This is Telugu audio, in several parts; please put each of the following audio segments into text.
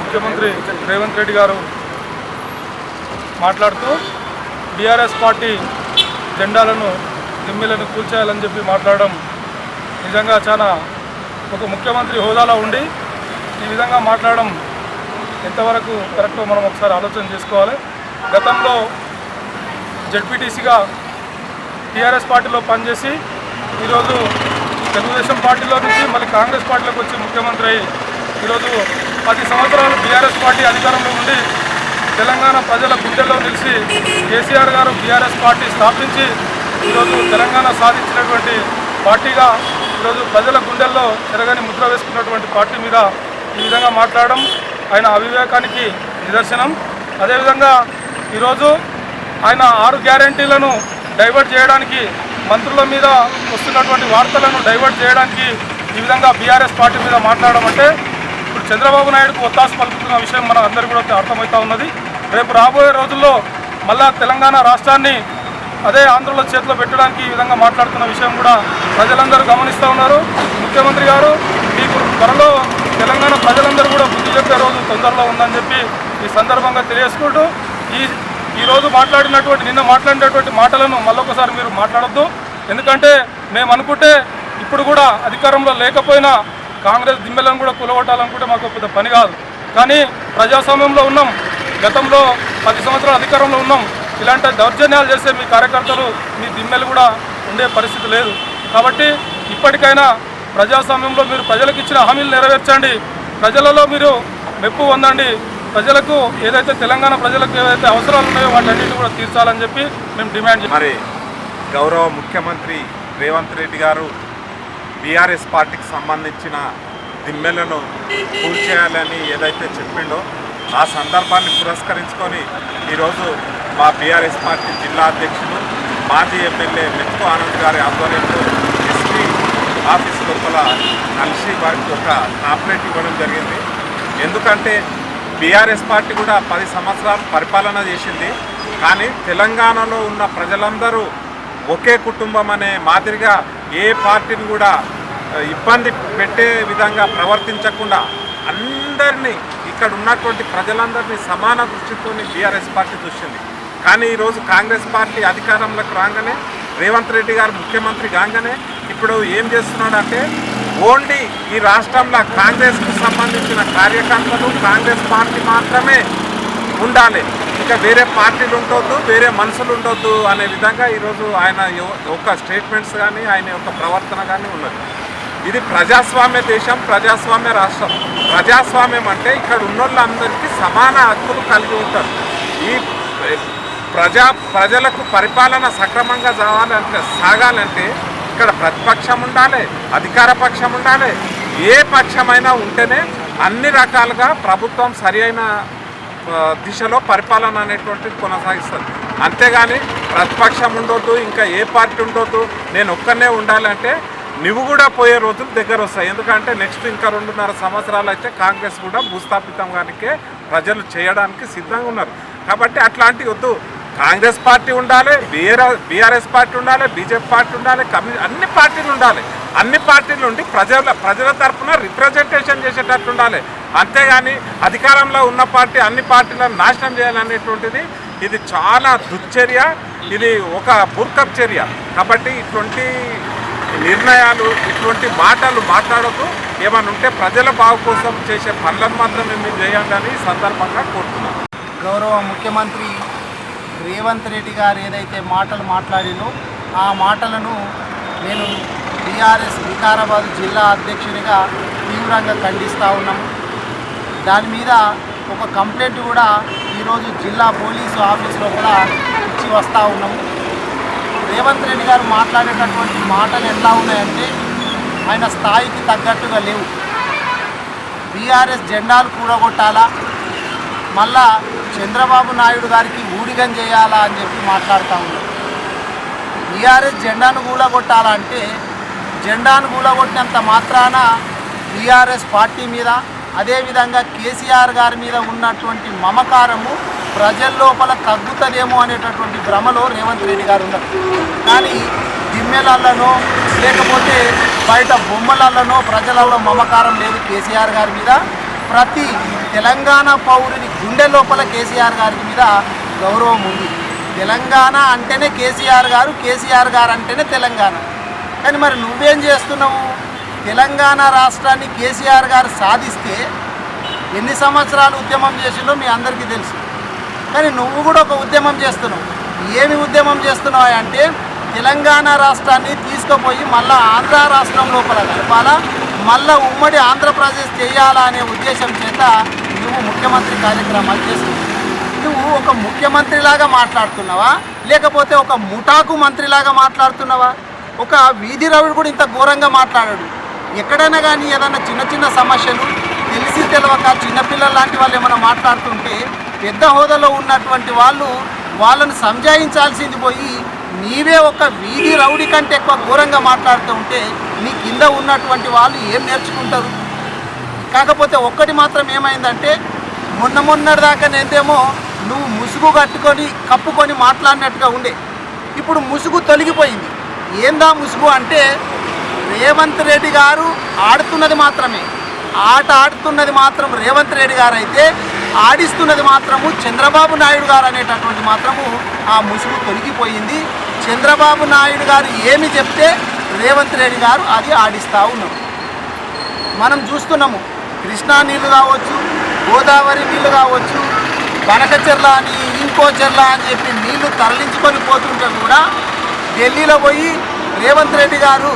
ముఖ్యమంత్రి రేవంత్ రెడ్డి గారు మాట్లాడుతూ బీఆర్ఎస్ పార్టీ జెండాలను దిమ్మెలను కూల్చేయాలని చెప్పి మాట్లాడడం నిజంగా చాలా ఒక ముఖ్యమంత్రి హోదాలో ఉండి ఈ విధంగా మాట్లాడడం ఎంతవరకు కరెక్టో మనం ఒకసారి ఆలోచన చేసుకోవాలి. గతంలో జడ్పీటీసీగా టీఆర్ఎస్ పార్టీలో పనిచేసి ఈరోజు తెలుగుదేశం పార్టీలో నుంచి మళ్ళీ కాంగ్రెస్ పార్టీలోకి వచ్చి ముఖ్యమంత్రి అయ్యి ఈరోజు పది సంవత్సరాలు బీఆర్ఎస్ పార్టీ అధికారంలో ఉండి తెలంగాణ ప్రజల గుండెల్లో నిలిచి కేసీఆర్ గారు బీఆర్ఎస్ పార్టీ స్థాపించి ఈరోజు తెలంగాణ సాధించినటువంటి పార్టీగా ఈరోజు ప్రజల గుండెల్లో చెరగని ముద్ర వేసుకున్నటువంటి పార్టీ మీద ఈ విధంగా మాట్లాడడం ఆయన అవివేకానికి నిదర్శనం. అదేవిధంగా ఈరోజు ఆయన ఆరు గ్యారంటీలను డైవర్ట్ చేయడానికి మంత్రుల మీద వస్తున్నటువంటి వార్తలను డైవర్ట్ చేయడానికి ఈ విధంగా బీఆర్ఎస్ పార్టీ మీద మాట్లాడడం అంటే ఇప్పుడు చంద్రబాబు నాయుడుకు ఒత్తాసు పలుకుతున్న విషయం మన అందరికీ కూడా అర్థమవుతా ఉన్నది. రేపు రాబోయే రోజుల్లో మళ్ళా తెలంగాణ రాష్ట్రాన్ని అదే ఆంధ్రలో చేతిలో పెట్టడానికి ఈ విధంగా మాట్లాడుతున్న విషయం కూడా ప్రజలందరూ గమనిస్తూ ఉన్నారు. ముఖ్యమంత్రి గారు మీకు త్వరలో తెలంగాణ ప్రజలందరూ కూడా చెప్పే రోజు తొందరలో ఉందని చెప్పి ఈ సందర్భంగా తెలియజేసుకుంటూ ఈ ఈరోజు మాట్లాడినటువంటి నిన్న మాట్లాడినటువంటి మాటలను మళ్ళొకసారి మీరు మాట్లాడద్దు. ఎందుకంటే మేము అనుకుంటే ఇప్పుడు కూడా అధికారంలో లేకపోయినా కాంగ్రెస్ దిమ్మెలను కూడా కూలగొట్టాలనుకుంటే మాకు పెద్ద పని కాదు. కానీ ప్రజాస్వామ్యంలో ఉన్నాం. గతంలో పది సంవత్సరాల అధికారంలో ఉన్నాం. ఇలాంటి దౌర్జన్యాలు చేసే మీ కార్యకర్తలు మీ దిమ్మెలు కూడా ఉండే పరిస్థితి లేదు. కాబట్టి ఇప్పటికైనా ప్రజాస్వామ్యంలో మీరు ప్రజలకు ఇచ్చిన హామీలు నెరవేర్చండి. ప్రజలలో మీరు మెప్పు పొందండి. ప్రజలకు ఏదైతే తెలంగాణ ప్రజలకు ఏదైతే అవసరాలు ఉన్నాయో వాటన్నిటి కూడా తీర్చాలని చెప్పి మేము డిమాండ్ మరి గౌరవ ముఖ్యమంత్రి రేవంత్ రెడ్డి గారు బీఆర్ఎస్ పార్టీకి సంబంధించిన దిమ్మెలను చేయాలని ఏదైతే చెప్పిండో ఆ సందర్భాన్ని పురస్కరించుకొని ఈరోజు మా బీఆర్ఎస్ పార్టీ జిల్లా అధ్యక్షుడు మాజీ ఎమ్మెల్యే మెతుకు ఆనంద్ గారి ఆధ్వర్యంలో ఆఫీస్ లోపల కలిసి వారికి ఒక కాంప్లైంట్ ఇవ్వడం జరిగింది. ఎందుకంటే బీఆర్ఎస్ పార్టీ కూడా పది సంవత్సరాలు పరిపాలన చేసింది. కానీ తెలంగాణలో ఉన్న ప్రజలందరూ ఒకే కుటుంబం అనే మాదిరిగా ఏ పార్టీని కూడా ఇబ్బంది పెట్టే విధంగా ప్రవర్తించకుండా అందరినీ ఇక్కడ ఉన్నటువంటి ప్రజలందరినీ సమాన దృష్టితో బీఆర్ఎస్ పార్టీ చూసింది. కానీ ఈరోజు కాంగ్రెస్ పార్టీ అధికారంలోకి రాగానే రేవంత్ రెడ్డి గారు ముఖ్యమంత్రి కాగానే ఇప్పుడు ఏం చేస్తున్నాడంటే ఓన్లీ ఈ రాష్ట్రంలో కాంగ్రెస్కు సంబంధించిన కార్యకర్తలు కాంగ్రెస్ పార్టీ మాత్రమే ఉండాలి. ఇంకా వేరే పార్టీలు ఉండొద్దు వేరే మనుషులు ఉండొద్దు అనే విధంగా ఈరోజు ఆయన యొ- యొక్క స్టేట్మెంట్స్ కానీ ఆయన యొక్క ప్రవర్తన కానీ ఉన్నది. ఇది ప్రజాస్వామ్య దేశం ప్రజాస్వామ్య రాష్ట్రం. ప్రజాస్వామ్యం అంటే ఇక్కడ ఉన్నోళ్ళందరికీ సమాన హక్కులు కలిగి ఉంటారు. ఈ ప్రజా ప్రజలకు పరిపాలన సక్రమంగా సాగాలంటే సాగాలంటే ఇక్కడ ప్రతిపక్షం ఉండాలి అధికార పక్షం ఉండాలి ఏ పక్షమైనా ఉంటేనే అన్ని రకాలుగా ప్రభుత్వం సరి అయిన దిశలో పరిపాలన అనేటువంటిది కొనసాగిస్తుంది. అంతేగాని ప్రతిపక్షం ఉండొద్దు ఇంకా ఏ పార్టీ ఉండొద్దు నేను ఒక్కనే ఉండాలంటే నువ్వు కూడా పోయే రోజులు దగ్గర వస్తాయి. ఎందుకంటే నెక్స్ట్ ఇంకా రెండున్నర సంవత్సరాలు అయితే కాంగ్రెస్ కూడా భూస్థాపితం కానికే ప్రజలు చేయడానికి సిద్ధంగా ఉన్నారు. కాబట్టి అట్లాంటి వద్దు. కాంగ్రెస్ పార్టీ ఉండాలి బీఆర్ బీఆర్ఎస్ పార్టీ ఉండాలి బీజేపీ పార్టీ ఉండాలి కమ్యూ అన్ని పార్టీలు ఉండాలి. అన్ని పార్టీలు ఉండి ప్రజల ప్రజల తరఫున రిప్రజెంటేషన్ చేసేటట్టు ఉండాలి. అంతేగాని అధికారంలో ఉన్న పార్టీ అన్ని పార్టీలను నాశనం చేయాలనేటువంటిది ఇది చాలా దుశ్చర్య ఇది ఒక బుర్కప్ చర్య. కాబట్టి ఇటువంటి నిర్ణయాలు ఇటువంటి మాటలు మాట్లాడకు ఏమైనా ఉంటే ప్రజల బాగు కోసం చేసే పనులను మాత్రమే మేము చేయండి అని సందర్భంగా కోరుతున్నాం గౌరవ ముఖ్యమంత్రి రేవంత్ రెడ్డి గారు ఏదైతే మాటలు మాట్లాడినో ఆ మాటలను నేను బీఆర్ఎస్ వికారాబాద్ జిల్లా అధ్యక్షునిగా తీవ్రంగా ఖండిస్తూ ఉన్నాము దాని మీద ఒక కంప్లైంట్ కూడా ఈరోజు జిల్లా పోలీసు ఆఫీస్లో కూడా ఇచ్చి వస్తూ ఉన్నాము రేవంత్ రెడ్డి గారు మాట్లాడేటటువంటి మాటలు ఎలా ఉన్నాయంటే ఆయన స్థాయికి తగ్గట్టుగా లేవు. బీఆర్ఎస్ జెండాలు కూడగొట్టాలా? మళ్ళా చంద్రబాబు నాయుడు గారికి ఊడిగం చేయాలా అని చెప్పి మాట్లాడుతూ ఉన్నారు బీఆర్ఎస్ జెండాను కూలగొట్టాలంటే జెండాను కూలగొట్టినంత మాత్రాన బీఆర్ఎస్ పార్టీ మీద అదేవిధంగా కేసీఆర్ గారి మీద ఉన్నటువంటి మమకారము ప్రజల లోపల తగ్గుతుందేమో అనేటటువంటి భ్రమలో రేవంత్ రెడ్డి గారు ఉన్నారు. కానీ దిమ్మె దిమ్మెలలోనో లేకపోతే బయట బొమ్మలలోనో ప్రజలలో మమకారం లేదు కేసీఆర్ గారి మీద. ప్రతి తెలంగాణ పౌరుని గుండె లోపల కేసీఆర్ గారి మీద గౌరవం ఉంది. తెలంగాణ అంటేనే కేసీఆర్ గారు కేసీఆర్ గారు అంటేనే తెలంగాణ. కానీ మరి నువ్వేం చేస్తున్నావు? తెలంగాణ రాష్ట్రాన్ని కేసీఆర్ గారు సాధిస్తే ఎన్ని సంవత్సరాలు ఉద్యమం చేసిందో మీ అందరికీ తెలుసు. కానీ నువ్వు కూడా ఒక ఉద్యమం చేస్తున్నావు. ఏమి ఉద్యమం చేస్తున్నావు అంటే తెలంగాణ రాష్ట్రాన్ని తీసుకుపోయి మళ్ళా ఆంధ్ర రాష్ట్రం లోపల కలపాలా? మళ్ళా ఉమ్మడి ఆంధ్రప్రదేశ్ చేయాలా అనే ఉద్దేశం చేత నువ్వు ముఖ్యమంత్రి కార్యక్రమాలు చేస్తున్నావు. నువ్వు ఒక ముఖ్యమంత్రిలాగా మాట్లాడుతున్నావా? లేకపోతే ఒక ముఠాకు మంత్రిలాగా మాట్లాడుతున్నావా? ఒక వీధి రవిడు కూడా ఇంత ఘోరంగా మాట్లాడాడు. ఎక్కడైనా కానీ ఏదైనా చిన్న చిన్న సమస్యలు తెలిసి తెలవక చిన్నపిల్లల లాంటి వాళ్ళు ఏమైనా మాట్లాడుతుంటే పెద్ద హోదాలో ఉన్నటువంటి వాళ్ళు వాళ్ళను సంజాయించాల్సింది పోయి నీవే ఒక వీధి రౌడీ కంటే ఎక్కువ ఘోరంగా మాట్లాడుతూ ఉంటే నీ కింద ఉన్నటువంటి వాళ్ళు ఏం నేర్చుకుంటారు? కాకపోతే ఒక్కటి మాత్రం ఏమైందంటే మొన్న మొన్నటి దాకా నేనేమో నువ్వు ముసుగు కట్టుకొని కప్పుకొని మాట్లాడినట్టుగా ఉండే. ఇప్పుడు ముసుగు తొలగిపోయింది. ఏందా ముసుగు అంటే రేవంత్ రెడ్డి గారు ఆడుతున్నది మాత్రమే. ఆట ఆడుతున్నది మాత్రం రేవంత్ రెడ్డి గారు అయితే ఆడిస్తున్నది మాత్రము చంద్రబాబు నాయుడు గారు అనేటటువంటి మాత్రము ఆ ముసుగు తొలగిపోయింది. చంద్రబాబు నాయుడు గారు ఏమి చెప్తే రేవంత్ రెడ్డి గారు అది ఆడిస్తూ ఉన్నారు. మనం చూస్తున్నాము. కృష్ణా నీళ్ళు కావచ్చు గోదావరి నీళ్ళు కావచ్చు బనకచెర్ల అని ఇంకో చెర్ల అని చెప్పి నీళ్ళు తరలించుకొని పోతుంటే కూడా ఢిల్లీలో పోయి రేవంత్ రెడ్డి గారు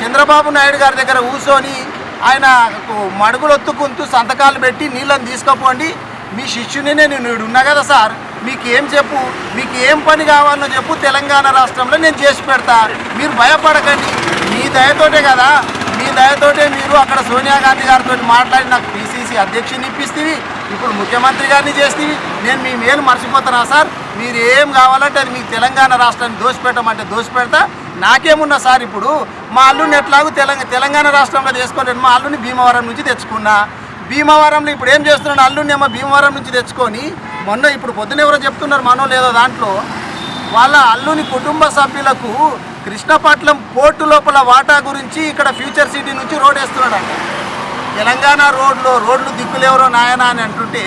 చంద్రబాబు నాయుడు గారి దగ్గర కూర్చొని ఆయన మడుగులు ఒత్తుకుంటూ సంతకాలు పెట్టి నీళ్ళని తీసుకోపోండి. మీ శిష్యునినే నేను నేను ఉన్నా కదా సార్? మీకు ఏం చెప్పు? మీకు ఏం పని కావాలో చెప్పు. తెలంగాణ రాష్ట్రంలో నేను చేసి పెడతా. మీరు భయపడకండి. మీ దయతోటే కదా. మీ దయతోటే మీరు అక్కడ సోనియా గాంధీ గారితో మాట్లాడి నాకు పిసిసి అధ్యక్షుని ఇప్పిస్తేవి. ఇప్పుడు ముఖ్యమంత్రి గారిని చేస్తేవి. నేను మీ మేలు మర్చిపోతున్నా సార్. మీరు ఏం కావాలంటే అది మీకు తెలంగాణ రాష్ట్రాన్ని దోసిపెట్టమంటే దోసిపెడతా నాకేమున్నా సార్ ఇప్పుడు? మా అల్లుని ఎట్లాగూ తెలంగాణ తెలంగాణ రాష్ట్రంలో చేసుకొని మా అల్లుని భీమవరం నుంచి తెచ్చుకున్నా. భీమవరంలో ఇప్పుడు ఏం చేస్తున్నాడు? అల్లుని ఏమో భీమవరం నుంచి తెచ్చుకొని మొన్న ఇప్పుడు పొద్దున ఎవరో చెప్తున్నారు మనో లేదో దాంట్లో. వాళ్ళ అల్లుని కుటుంబ సభ్యులకు కృష్ణపట్నం పోర్టు లోపల వాటా గురించి ఇక్కడ ఫ్యూచర్ సిటీ నుంచి రోడ్ వేస్తున్నాడంట. తెలంగాణ రోడ్లు రోడ్లు దిక్కులేవరో నాయన అని అంటుంటే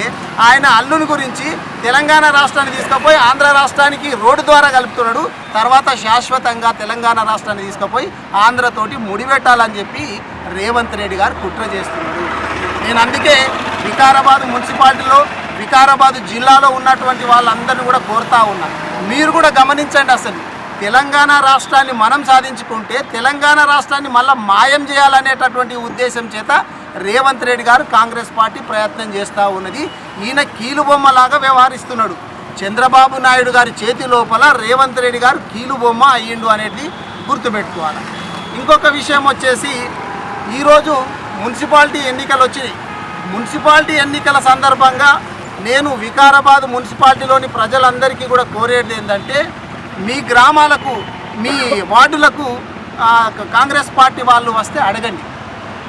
ఆయన అల్లుని గురించి తెలంగాణ రాష్ట్రాన్ని తీసుకుపోయి ఆంధ్ర రాష్ట్రానికి రోడ్డు ద్వారా కలుపుతున్నాడు. తర్వాత శాశ్వతంగా తెలంగాణ రాష్ట్రాన్ని తీసుకుపోయి ఆంధ్రతోటి ముడిపెట్టాలని చెప్పి రేవంత్ రెడ్డి గారు కుట్ర చేస్తున్నాడు నేను అందుకే వికారాబాద్ మున్సిపాలిటీలో వికారాబాద్ జిల్లాలో ఉన్నటువంటి వాళ్ళందరినీ కూడా కోరుతా ఉన్నా. మీరు కూడా గమనించండి అసలు. తెలంగాణ రాష్ట్రాన్ని మనం సాధించుకుంటే తెలంగాణ రాష్ట్రాన్ని మళ్ళీ మాయం చేయాలనేటటువంటి ఉద్దేశం చేత రేవంత్ రెడ్డి గారు కాంగ్రెస్ పార్టీ ప్రయత్నం చేస్తూ ఉన్నది. ఈయన కీలుబొమ్మలాగా వ్యవహరిస్తున్నాడు. చంద్రబాబు నాయుడు గారి చేతి లోపల రేవంత్ రెడ్డి గారు కీలుబొమ్మ అయ్యిండు అనేది గుర్తుపెట్టుకోవాలి. ఇంకొక విషయం వచ్చేసి ఈరోజు మున్సిపాలిటీ ఎన్నికలు వచ్చినాయి. మున్సిపాలిటీ ఎన్నికల సందర్భంగా నేను వికారాబాద్ మున్సిపాలిటీలోని ప్రజలందరికీ కూడా కోరేది ఏంటంటే మీ గ్రామాలకు మీ వార్డులకు కాంగ్రెస్ పార్టీ వాళ్ళు వస్తే అడగండి.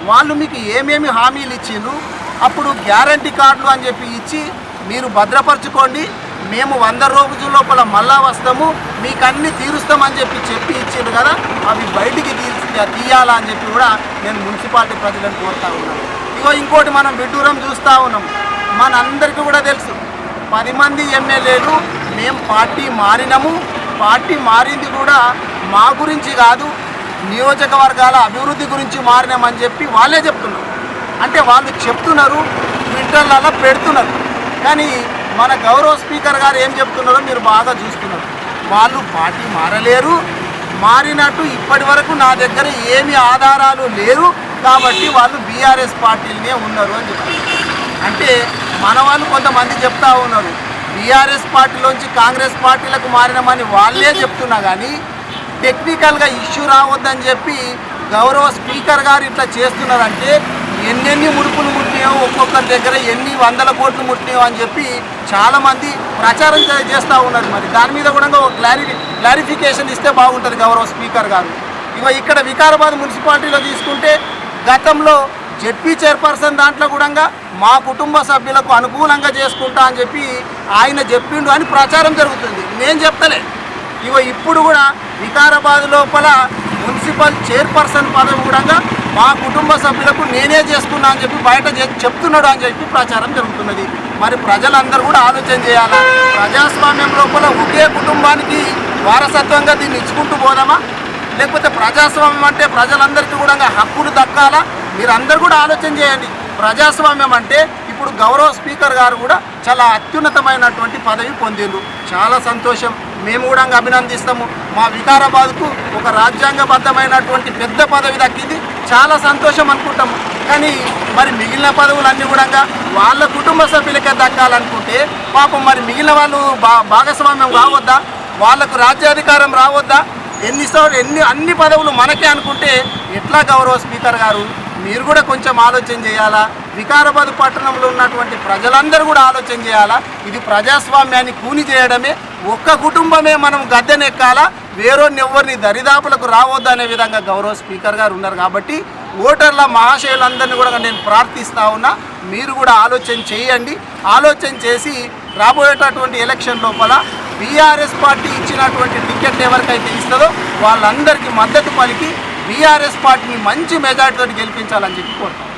వాళ్ళు మీకు ఏమేమి హామీలు ఇచ్చిండ్రు? అప్పుడు గ్యారంటీ కార్డులు అని చెప్పి ఇచ్చి మీరు భద్రపరచుకోండి. మేము వంద రోజుల లోపల మళ్ళా వస్తాము. మీకు అన్ని తీరుస్తామని చెప్పి చెప్పి ఇచ్చిండ్రు కదా? అవి బయటికి తీయాలా అని చెప్పి కూడా నేను మున్సిపాలిటీ ప్రజలను కోరుతా ఉన్నాను. ఇగో ఇంకోటి మనం విడ్డూరం చూస్తూ ఉన్నాం. మనందరికీ కూడా తెలుసు. పది మంది ఎమ్మెల్యేలు మేము పార్టీ మారినాము. పార్టీ మారింది కూడా మా గురించి కాదు. నియోజకవర్గాల అభివృద్ధి గురించి మారినామని చెప్పి వాళ్ళే చెప్తున్నారు. అంటే వాళ్ళు చెప్తున్నారు ట్విట్టర్లలో పెడుతున్నారు. కానీ మన గౌరవ స్పీకర్ గారు ఏం చెప్తున్నారో మీరు బాగా చూస్తున్నారు. వాళ్ళు పార్టీ మారలేరు మారినట్టు ఇప్పటి వరకు నా దగ్గర ఏమి ఆధారాలు లేరు కాబట్టి వాళ్ళు బీఆర్ఎస్ పార్టీలనే ఉన్నారు అని చెప్పారు అంటే మన వాళ్ళు కొంతమంది చెప్తా ఉన్నారు బీఆర్ఎస్ పార్టీలోంచి కాంగ్రెస్ పార్టీలకు మారినామని వాళ్ళే చెప్తున్నా కానీ టెక్నికల్గా ఇష్యూ రావద్దని చెప్పి గౌరవ స్పీకర్ గారు ఇట్లా చేస్తున్నారంటే ఎన్నెన్ని ముడుపులు ముట్టినాయో ఒక్కొక్కరి దగ్గర ఎన్ని వందల కోట్లు ముట్టినాయో అని చెప్పి చాలామంది ప్రచారం చేస్తూ ఉన్నారు మరి. దాని మీద కూడా ఒక క్లారి క్లారిఫికేషన్ ఇస్తే బాగుంటుంది గౌరవ స్పీకర్ గారు. ఇక ఇక్కడ వికారాబాద్ మున్సిపాలిటీలో తీసుకుంటే గతంలో జెడ్పీ చైర్పర్సన్ దాంట్లో కూడా మా కుటుంబ సభ్యులకు అనుకూలంగా చేసుకుంటా అని చెప్పి ఆయన చెప్పిండు అని ప్రచారం జరుగుతుంది. నేను చెప్తలే. ఇవ ఇప్పుడు కూడా వికారాబాద్ లోపల మున్సిపల్ చైర్పర్సన్ పదవి కూడా మా కుటుంబ సభ్యులకు నేనే చేస్తున్నా అని చెప్పి బయట చెప్తున్నాడు అని చెప్పి ప్రచారం జరుగుతున్నది. మరి ప్రజలందరూ కూడా ఆలోచన చేయాలి? ప్రజాస్వామ్యం లోపల ఒకే కుటుంబానికి వారసత్వంగా దీన్ని ఇచ్చుకుంటూ పోదామా? లేకపోతే ప్రజాస్వామ్యం అంటే ప్రజలందరికీ కూడా హక్కులు దక్కాలా? మీరు కూడా ఆలోచన చేయండి. ప్రజాస్వామ్యం అంటే ఇప్పుడు గౌరవ స్పీకర్ గారు కూడా చాలా అత్యున్నతమైనటువంటి పదవి పొందిండ్రు. చాలా సంతోషం. మేము కూడా అభినందిస్తాము. మా వికారాబాద్కు ఒక రాజ్యాంగబద్ధమైనటువంటి పెద్ద పదవి దక్కింది. చాలా సంతోషం అనుకుంటాము. కానీ మరి మిగిలిన పదవులన్నీ కూడా వాళ్ళ కుటుంబ సభ్యులకే దక్కాలనుకుంటే పాపం మరి మిగిలిన వాళ్ళు భా భాగస్వామ్యం రావద్దా? వాళ్ళకు రాజ్యాధికారం రావద్దా? ఎన్ని సార్లు ఎన్ని అన్ని పదవులు మనకే అనుకుంటే ఎట్లా గౌరవ స్పీకర్ గారు మీరు కూడా కొంచెం ఆలోచన చేయాలా? వికారాబాద్ పట్టణంలో ఉన్నటువంటి ప్రజలందరూ కూడా ఆలోచన చేయాలా? ఇది ప్రజాస్వామ్యాన్ని కూని చేయడమే ఒక్క కుటుంబమే మనం గద్దెనెక్కాలా? వేరొన్ని ఎవరిని దరిదాపులకు రావద్దు అనే విధంగా గౌరవ స్పీకర్ గారు ఉన్నారు కాబట్టి ఓటర్ల మహాశయులందరినీ కూడా నేను ప్రార్థిస్తా ఉన్నా మీరు కూడా ఆలోచన చేయండి. ఆలోచన చేసి రాబోయేటటువంటి ఎలక్షన్ లోపల బీఆర్ఎస్ పార్టీ ఇచ్చినటువంటి టికెట్ ఎవరికైతే ఇస్తుందో వాళ్ళందరికీ మద్దతు పలికి బీఆర్ఎస్ పార్టీని మంచి మెజార్టీతో గెలిపించాలని చెప్పి కోరుతాం.